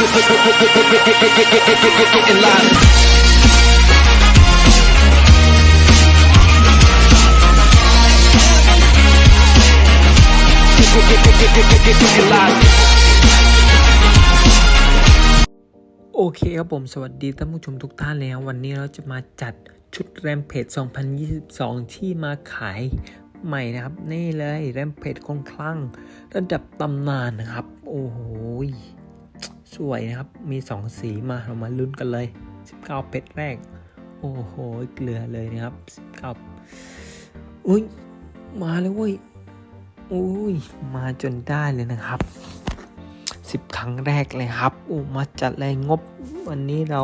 Getting live. โอเคครับผม สวัสดีท่านผู้ชมทุกท่านเลยครับวันนี้เราจะมาจัดชุดแรมเพจ2022 ที่มาขายใหม่นะครับ นี่เลยแรมเพจคงคลั่งระดับตำนานนะครับ โอ้โห วยนะครับ มี 2 สีมาเรามาลุ้นกันเลย 19 เพชรแรก โอ้โห เกลือเลยนะครับ 19 อุ้ย มาแล้วเว้ย อุ้ย มาจนได้เลยนะครับสิบครั้งแรกเลยครับโอ้มาจัดเลยงบวันนี้เรา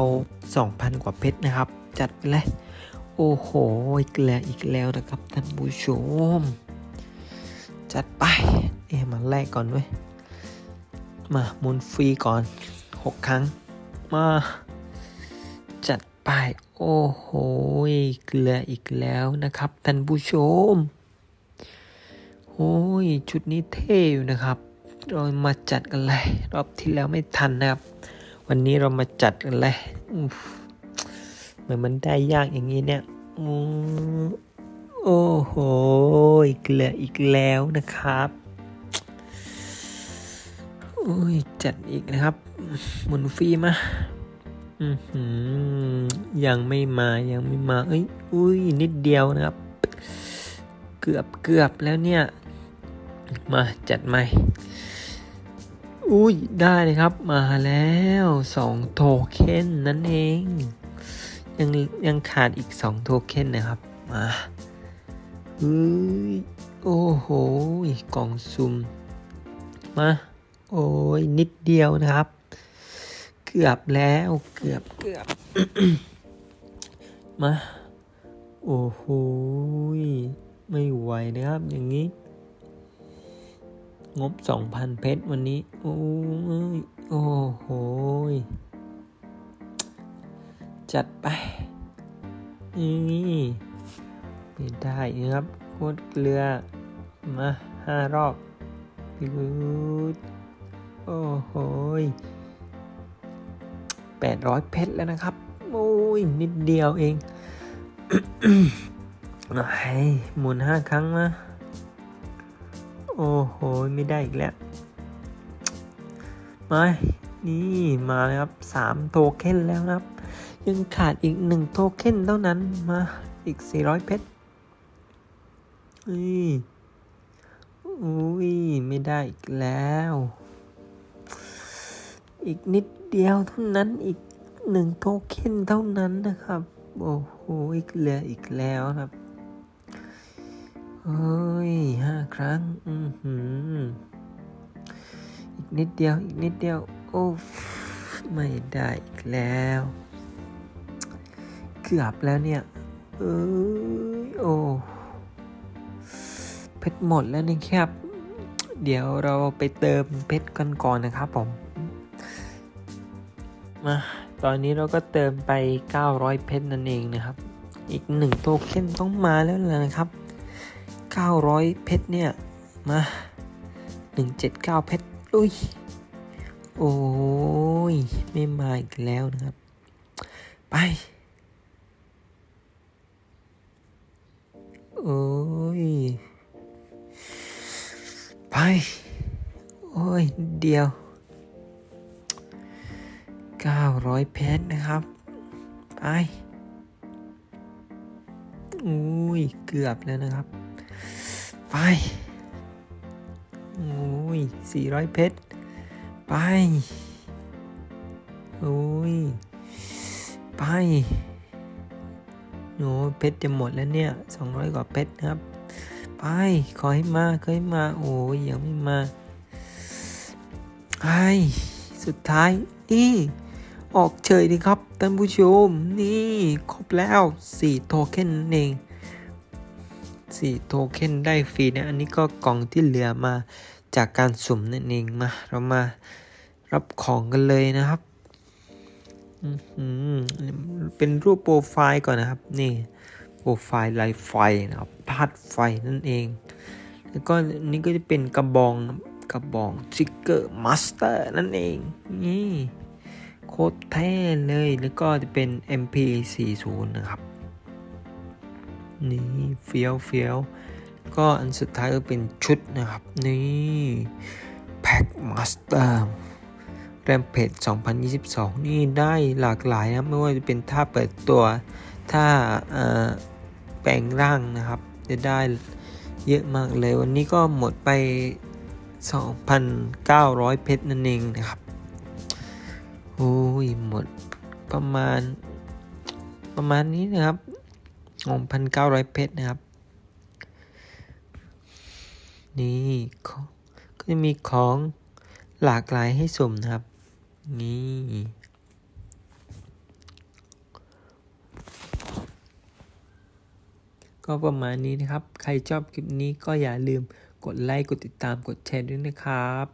2,000 กว่าเพชรนะครับ จัดไปเลย โอ้โห เกลืออีกแล้วนะครับท่านผู้ชม จัดไป เอ๊มาแรกก่อนด้วย มาหมุนฟรีก่อน 6 ครั้ง มา จัดไป โอ้โหเกลืออีกแล้วนะครับ ท่านผู้ชมโอ้ย ชุดนี้เท่อยู่นะครับ เรามาจัดกันเลย รอบที่แล้วไม่ทันนะครับ วันนี้เรามาจัดกันเลยเหมือนมันได้ยากอย่างนี้เนี่ยโอ้โหเกลืออีกแล้วนะครับ อุ้ยจัดอีกนะครับ หมุนฟรีมาอือหือยังไม่มายังไม่มา เอ้ยอุ้ยนิดเดียวนะครับ เกือบเกือบแล้วเนี่ย มาจัดใหม่ อุ้ยได้เลยครับ มาแล้วสองโทเค็นนั่นเอง ยังยังขาดอีกสองโทเค็นนะครับ มาเฮ้ยโอ้โหกล่องซุ่มมา โอ้ยนิดเดียวนะครับ เกือบแล้วเกือบเกือบมาโอ้โหไม่ไหวนะครับ อย่างนี้ งบ2,000เพชรวันนี้ โอ้ยโอ้โหจัดไปนี่ไม่ได้นะครับโคตรเกลือ มาห้ารอบยูด โอ้โหย800เพชรแล้วนะครับ โอ้ย นิดเดียวเองไอ้หมุนห้าครั้งมา โอ้โห ไม่ได้อีกแล้ว มา นี่มาแล้วครับสามโทเค็นแล้วครับ ยังขาดอีกหนึ่งโทเค็นเท่านั้น มา อีก400เพชรอุ้ย อุ้ย ไม่ได้อีกแล้ว อีกนิดเดียวเท่านั้นอีกหนึ่งโทเค็นเท่านั้นนะครับ โอ้โหอีกเหลืออีกแล้วครับเฮ้ยห้าครั้ง อือหืออีกนิดเดียว อีกนิดเดียว โอ้ไม่ได้อีกแล้ว เกือบแล้วเนี่ย เอ้ย โอ้เพชรหมดแล้วนี่ครับ เดี๋ยวเราไปเติมเพชรกันก่อนนะครับผม มาตอนนี้เราก็เติมไป 900 เพชรนั่นเองนะครับ อีกหนึ่งโทเค็นต้องมาแล้วล่ะนะครับ 900 เพชรเนี่ยมา 179 เพชรอุ้ยโอ้ยไม่มาอีกแล้วนะครับ ไปโอ้ยไป โอ้ย เดียว 900 เพชรนะครับ ไป อุ้ย เกือบแล้วนะครับ ไปโอ้ย 400 เพชร ไปโอ้ย ไปโอ้เพชรจะหมดแล้วเนี่ย 200 กว่าเพชรนะครับ ไป ขอให้มา ขอให้มา โอ้ยยังไม่มา ไอสุดท้ายนี่ ออกเฉยดีครับท่านผู้ชม นี่ครบแล้ว 4 โทเค็นนั่นเองสี่โทเค็นได้ฟรีนะ อันนี้ก็กล่องที่เหลือมาจากการสุ่มนั่นเองมา เรามารับของกันเลยนะครับเป็นรูปโปรไฟล์ก่อนนะครับ นี่โปรไฟล์ลายไฟนะครับพาดไฟนั่นเอง แล้วก็นนี้ก็จะเป็นกระบองกระบองทริกเกอร์มาสเตอร์นั่นเองนี่ คตรเท่เลย แล้วก็จะเป็น MP40 นะครับ นี่เฟี้ยวเฟี้ยวก็อันสุดท้ายก็เป็นชุดนะครับ นี่แพ็กมาสเตอร์แรมเพจ2022 นี่ได้หลากหลายนะไม่ว่าจะเป็นท่าเปิดตัวท่าเอ่อแปลงร่างนะครับ จะได้เยอะมากเลยวันนี้ก็หมดไป 2,900 เพชรนั่นเองนะครับ โอ้ยหมดประมาณ ประมาณนี้นะครับ2,900เก้าร้อยเพชรนะครับ นี่ก็ก็จะมีของหลากหลายให้สุ่มนะครับ นี่ ก็ประมาณนี้นะครับ ใครชอบคลิปนี้ก็อย่าลืมกดไลค์ กดติดตาม กดแชร์ด้วยนะครับ